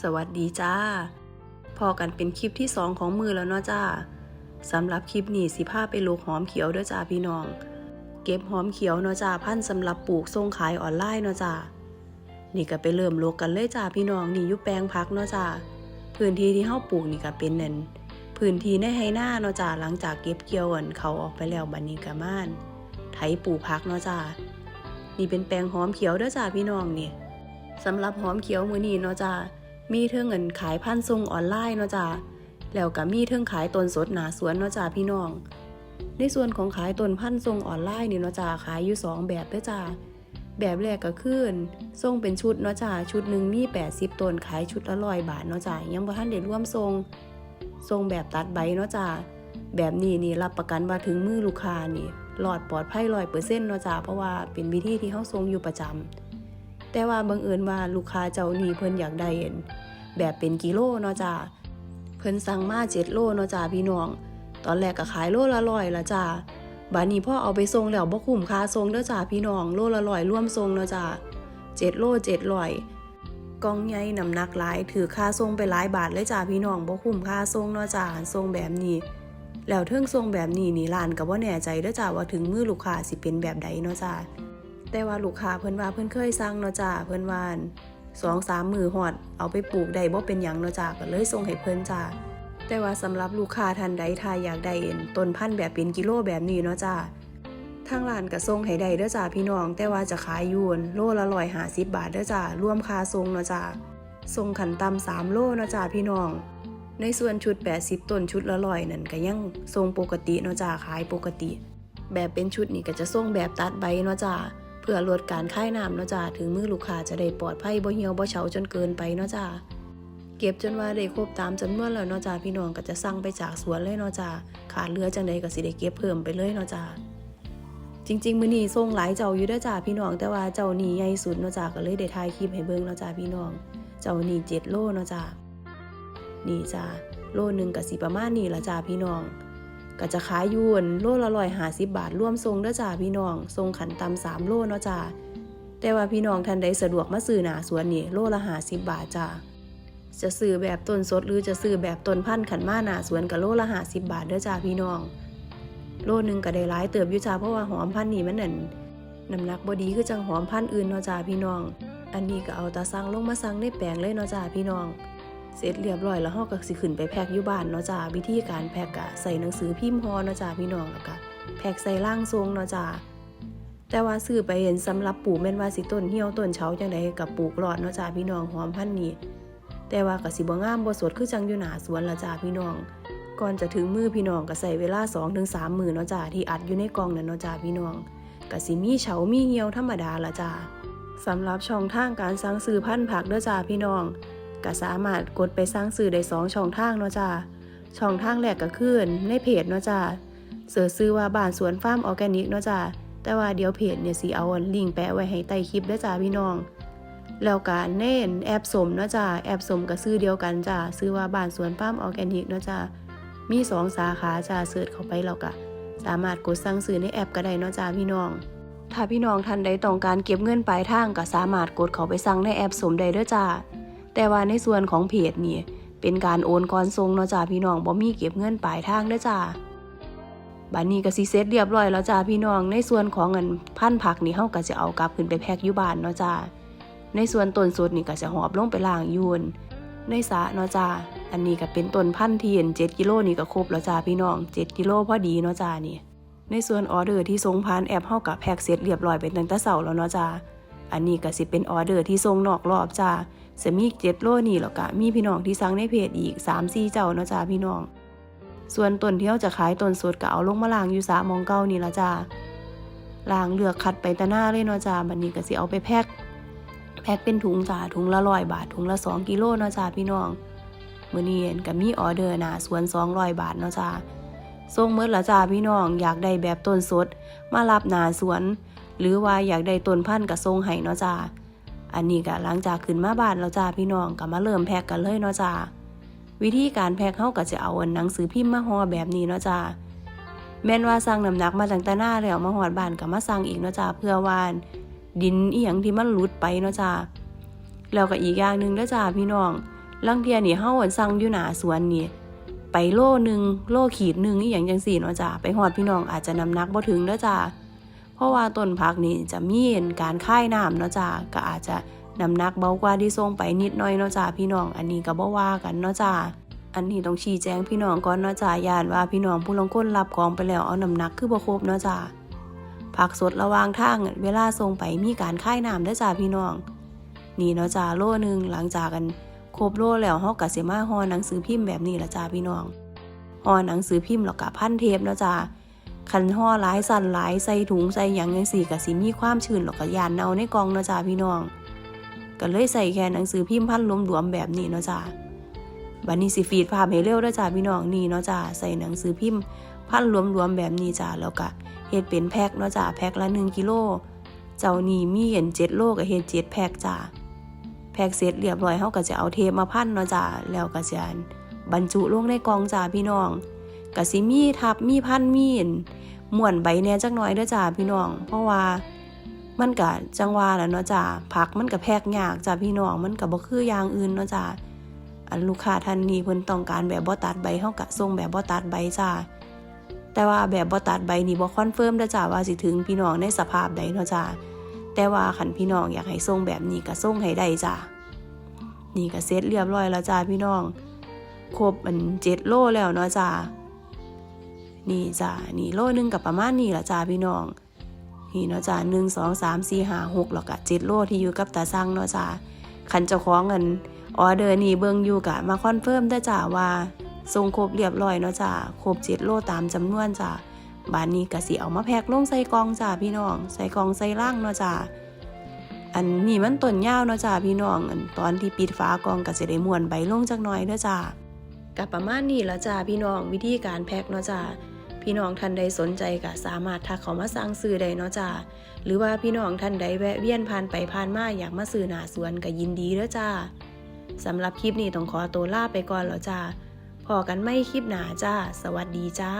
สวัสดีจ้า พอกันเป็นคลิปที่สองของมือแล้วเนาะจ้าสำหรับคลิปนี้สิพาไปลูกหอมเขียวเด้อจ้าพี่น้อง เก็บหอมเขียวเนาะจ้าพันสำหรับปลูกส่งขายออนไลน์เนาะจ้านี่ก็ไปเริ่มโลกกันเลยจ้าพี่น้องนี่ยู่แปลงพักเนาะจ้าพื้นที่ที่เฮาปลูกนี่ก็เป็นนั่นพื้นที่ในไฮหน้าเนาะจ้าหลังจากเก็บเกี่ยวอันเขาออกไปแล้วบัดนี้ก็ม่านไถปลูกพักเนาะจ้านี่เป็นแปลงหอมเขียวเด้อจ้าพี่น้องนี่สำหรับหอมเขียวมือนี้เนาะจ้า มีเทิงเงินขายพันธุ์ส่งออนไลน์เนาะจ้าแล้วก็มีเทิงขายต้นสดหนาสวนเนาะจ้าพี่น้อง ในส่วนของขายต้นพันธุ์ส่งออนไลน์นี่เนาะจ้าขายอยู่สองแบบเด้อจ้าแบบแรกก็คือส่งเป็นชุดเนาะจ้าชุดหนึ่งมี 80ต้นขายชุดละร้อยบาทเนาะจ้ายังบ่ทันได้ร่วมส่งส่งแบบตัดใบเนาะจ้าแบบนี้นี่รับประกันว่าถึงมือลูกค้านี่หลอดปลอดภัยร้อยเปอร์เซ็นต์เนาะจ้าเพราะว่าเป็นวิธีที่เฮาส่งอยู่ประจำ แต่ว่าบังเอิญว่าลูกค้าเจ้านี่เพิ่นอยากได้เห็นแบบเป็นกิโลเนาะจ้าเพิ่นสั่งมาเจ็ดโลเนาะจ้าพี่น้อง ตอนแรกก็ขายโลละร้อยละจ้าบาดนี้พ่อเอาไปส่งแล้วบ่คุ้มค่าส่งเด้อจ้าพี่น้องโลละร้อยร่วมส่งเนาะจ้าเจ็ดโลเจ็ดร้อยกองใหญ่น้ำหนักหลายถือค่าส่งไปหลายบาทเลยจ้าพี่น้องบ่คุ้มค่าส่งเนาะจ้าส่งแบบนี้ แล้วเทิงส่งแบบนี้นี่ร้านก็บ่แน่ใจเด้อจ้าว่าถึงมือลูกค้าสิเป็นแบบใดเนาะจ้า แต่ว่าลูกค้าเพิ่นว่าเพิ่นเคยสั่งเนาะจ้าเพิ่นว่าสองสามมือหอด เอาไปปลูกได้บ่เป็นหยังเนาะจ้าก็เลยส่งให้เพิ่นจ้าแต่ว่าสำหรับลูกค้าท่านใดถ้าอยากได้เอ็นต้นพันธุ์แบบเป็นกิโลแบบนี้เนาะจ้าทางร้านก็ส่งให้ได้เด้อจ้าพี่น้อง แต่ว่าจะขายยูนโลละ150บบาทเด้อจ้ารวมค่าส่งเนาะจ้าส่งขันต่ำ3โลเนาะจ้าพี่น้อง ในส่วนชุด 80ต้นชุดละร้อยนั่นก็ยังส่งปกติเนาะจ้าขายปกติ แบบเป็นชุดนี่ก็จะส่งแบบตัดใบเนาะจ้า เพื่อลดการค่ายน้ำเนาะจ้าถึงมือลูกค้าจะได้ปลอดภัยบ่เหี่ยวบ่เฉาจนเกินไปเนาะจ้าเก็บจนว่าได้ครบตามจำนวนแล้วเนาะจ้าพี่น้องก็จะสั่งไปจากสวนเลยเนาะจ้าขาดเหลือจังใดก็สิได้เก็บเพิ่มไปเลยเนาะจ้าจริง ๆ มื้อนี้ส่งหลายเจ้าอยู่ด้อจ้าพี่น้องแต่ว่าเจ้านี้ใหญ่สุดเนาะจ้าก็เลยได้ถ่ายคลิปให้เบิ่งเนาะจ้าพี่น้อง เจ้านี้7โลเนาะจ้านี่จ้าโลหนึ่งก็สิประมาณนี้ละจ้าพี่น้อง ก็จะขายอยูนโลละร้อยหาสิบบาทร่วมทรงเด้อจ้าพี่น้องทรงขันตำสามโลเนาะจ้าแต่ว่าพี่น้องท่านใดสะดวกมาซื้อหนาสวนนี่โลละหาสิบบาทจ้าจะซื้อแบบต้นสดหรือจะซื้อแบบต้นพันธุ์ขันมาหนาสวนก็โลละหาสิบบาทเด้อจ้าพี่น้อง โลหนึ่งก็ได้หลายเติบอยู่จ้าเพราะว่าหอมพันธุ์นี่มันนั่นน้ำหนักบดีคือจังหอมพันธุ์อื่นเนาะจ้าพี่น้อง อันนี้ก็เอาตาสั่งลงมาสั่งในแปลงเลยเนาะจ้าพี่น้อง เสร็จเรียบร้อยแล้วเฮาก็สิขึ้นไปแพ็คอยู่บ้านเนาะจ้าวิธีการแพ็คกะใส่หนังสือพิมพ์ฮอเนาะจ้าพี่น้องแล้วก็แพ็คใส่ล่างทรงเนาะจ้าแต่ว่าซื้อไปเห็นสำหรับปลูกแม่นว่าสิต้นเหี่ยวต้นเฉาจังไดกับปลูกรอดเนาะจ้าพี่น้องหอมพันธุ์นี้แต่ว่าก็สิบ่งามบ่สดคือจังอยู่หน้าสวนละจ้าพี่น้อง ก่อนจะถึงมือพี่น้องก็ใส่เวลา2-3มื้อเนาะจ้าที่อัดอยู่ในกล่องนั่นเนาะจ้าพี่น้องก็สิมีเฉามีเหี่ยวธรรมดาละจ้าสำหรับช่องทางการสั่งซื้อพันธุ์ผักเด้อจ้าพี่น้อง ก็สามารถกดไปสร้างสื่อได้สองช่องทางเนาะจ้าช่องทางแรกก็คือในเพจเนาะจ้าเสิร์ชซื้อว่าบ้านสวนฟาร์มออร์แกนิกเนาะจ้าแต่ว่าเดี๋ยวเพจเนี่ยสิเอาลิงก์แปะไว้ให้ใต้คลิปด้อจ้าพี่น้อง แล้วก็เน้นแอปสมเนาะจ้าแอปสมก็ซื้อเดียวกันจ้าซื้อว่าบ้านสวนฟาร์มออร์แกนิกเนาะจ้ามีสองสาขาจ้าเสิร์ชเข้าไปแล้วก็สามารถกดสั่งซื้อในแอปก็ได้เนาะจ้าพี่น้อง ถ้าพี่น้องท่านใดต้องการเก็บเงินปลายทางก็สามารถกดเข้าไปสั่งในแอปสมได้เด้อจ้า แต่ว่าในส่วนของเพจนี่เป็นการโอนก่อนส่งเนาะจ้าพี่น้องบ่มีเก็บเงินปลายทางเด้อจ้าบัดนี้ก็สิเสร็จเรียบร้อยแล้วจ้าพี่น้อง ในส่วนของเงินพันผักนี่เฮาก็จะเอากลับขึ้นไปแพ็คอยู่บ้านเนาะจ้าในส่วนต้นสดนี่ก็จะหอบลงไปล้างยูนในสะเนาะจ้าอันนี้ก็เป็นต้นพันธุ์ที่เห็น7กิโลนี่ก็ครบแล้วจ้าพี่น้อง 7กิโลพอดีเนาะจ้านี่ ในส่วนออเดอร์ที่ส่งผ่านแอปเฮากับแพ็คเสร็จเรียบร้อยเป็นตั้งแต่เช้าแล้วเนาะจ้าอันนี้ก็สิเป็นออเดอร์ที่ส่งนอกรอบจ้า จะมีเจ็ดโลนี่แล้วก็มีพี่น้องที่สั่งในเพจอีก3 4เจ้าเนาะจ้าพี่น้อง ส่วนต้นที่เราจะขายต้นสดก็เอาลงมาล้างอยู่สระมองเก้านี่ละจ้าล้างเลือกคัดไปตะหน้าเลยเนาะจ้าบัดนี้ก็สิเอาไปแพ็คแพ็คเป็นถุงจ้าถุงละร้อยบาทถุงละ2กิโลเนาะจ้าพี่น้องมื้อนี้เห็นก็มีออเดอร์นาสวน200บาทเนาะจ้าส่งเมื่อละจ้าพี่น้องอยากได้แบบต้นสด มารับหนาสวน หรือว่าอยากได้ต้นพันธุ์ก็ส่งให้เนาะจ้า อันนี้ก็หลังจากขึ้นมาบ้านแล้วจ้าพี่น้องก็มาเริ่มแพ็กกันเลยเนาะจ้าวิธีการแพ็กเฮาก็จะเอาหนังสือพิมพ์มาห่อแบบนี้เนาะจ้าแม่นว่าสั่งน้ำหนักมาตั้งแต่หน้าแล้วมาหอดบ้านก็มาสั่งอีกเนาะจ้าเพื่อว่าดินอีหยังที่มันหลุดไปเนาะจ้าแล้วก็อีกอย่างหนึ่งเด้อจ้าพี่น้องลังเทียนี่เฮาอันสั่งอยู่หนาสวนนี่ไปโล่หนึ่งโล่ขีดหนึ่งอีหยังจังซี่เนาะจ้าไปฮอดพี่น้องอาจจะน้ำหนักบ่ถึงเด้อจ้า ราะว่าต้นผักนี่จะมีการค่ายน้ำเนาะจ้าก็อาจจะน้ำหนักเบากว่าที่ส่งไปนิดหน่อยเนาะจ้าพี่น้องอันนี้ก็บ่ว่ากันเนาะจ้าอันนี้ต้องชี้แจงพี่น้องก่อนเนาะจ้าย่านว่าพี่น้องผู้ลงคนรับของไปแล้วเอาน้ำหนักคือบ่ครบเนาะจ้าผักสดระวางทางเวลาส่งไปมีการค่ายน้ำเด้อจ้าพี่น้อง นี่เนาะจ้าโลหนึ่งหลังจากกันครบโลแล้วเฮาก็สิมาห่อหนังสือพิมพ์แบบนี้ละจ้าพี่น้องห่อหนังสือพิมพ์แล้วก็พันเทปเนาะจ้า คันห่อหลายสั่นหลายใส่ถุงใส่หยังจังซี่ก็สิมีความชื้นแล้วก็ยานเนาในกองเนาะจ้าพี่น้องก็เลยใส่แค่หนังสือพิมพ์พันลมหลวมแบบนี้เนาะจ้าบัดนี้สิฟีดภาพให้เร็วเด้อจ้าพี่น้องนี่เนาะจ้าใส่หนังสือพิมพ์พันลมหลวมแบบนี้จ้าแล้วก็เฮ็ดเป็นแพ็คเนาะจ้าแพ็คละ1กิโลเจ้านี่มีเห็น7โลก็เฮ็ดแพ็คจ้าแพ็กเสร็จเรียบร้อยเขาก็จะเอาเทปมาพันเนาะจ้าแล้วก็จะบรรจุลงในกองจ้าพี่น้อง ก็สิมีทับมีพันมีนม่วนใบแน่จักหน่อยเด้อจ้าพี่น้อง เพราะว่ามันก็จังว่าแหล้วเนาะจ้าผักมันก็แพกยากจ้าพี่น้องมันก็บ่คืออย่างอื่นเนาะจ้าอันลูกค้าท่านนี้เพิ่นต้องการแบบบ่ตัดใบเฮาก็ส่งแบบบ่ตัดใบจ้าแต่ว่าแบบบ่ตัดใบนี่บ่คอนเฟิร์มเด้อจ้าว่าสิถึงพี่น้องในสภาพใดเนาะจ้าแต่ว่าขันพี่น้องอยากให้ส่งแบบนี้ก็ส่งให้ได้จ้านี่ก็เสร็จเรียบร้อยแล้วจ้าพี่น้องครบมันเจ็ดโลแล้วเนาะจ้า นี่จ้านี่โลหนึงกับประมาณนี้ละจ้าพี่น้องนี่เนาะจ้าหนึ่งสองสามสี่ห้าหกแล้วก็เจ็ดโลที่อยู่กับตาสั่งเนาะจ้าขันเจ้าของเงินออเดอร์นี่เบิ่งอยู่กะมาคอนเฟิร์มได้จ้าว่าส่งครบเรียบร้อยเนาะจ้าครบเจ็ดโลตามจำนวนจ้าบานนี้ก็สิเอามาแพ็คลงใส่กองจ้าพี่น้อง ใส่กองใส่ล่างเนาะจ้าอันนี้มันต้นยาวเนาะจ้าพี่น้องอันตอนที่ปิดฝากองก็สิได้ม้วนใบลงจักหน่อยเด้อจ้ากับประมาณนี้แล้วจ้าพี่น้องวิธีการแพ็คเนาะจ้า พี่น้องท่านใดสนใจก็สามารถทักเขามาสั่งซื้อได้เนาะจ้าหรือว่าพี่น้องท่านใดแวะเวียนผ่านไปผ่านมาอยากมาซื้อหนาสวนก็ยินดีเด้อจ้าสำหรับคลิปนี้ต้องขอตัวลาไปก่อนแล้วจ้าพอกันไม่คลิปหนาจ้า สวัสดีจ้า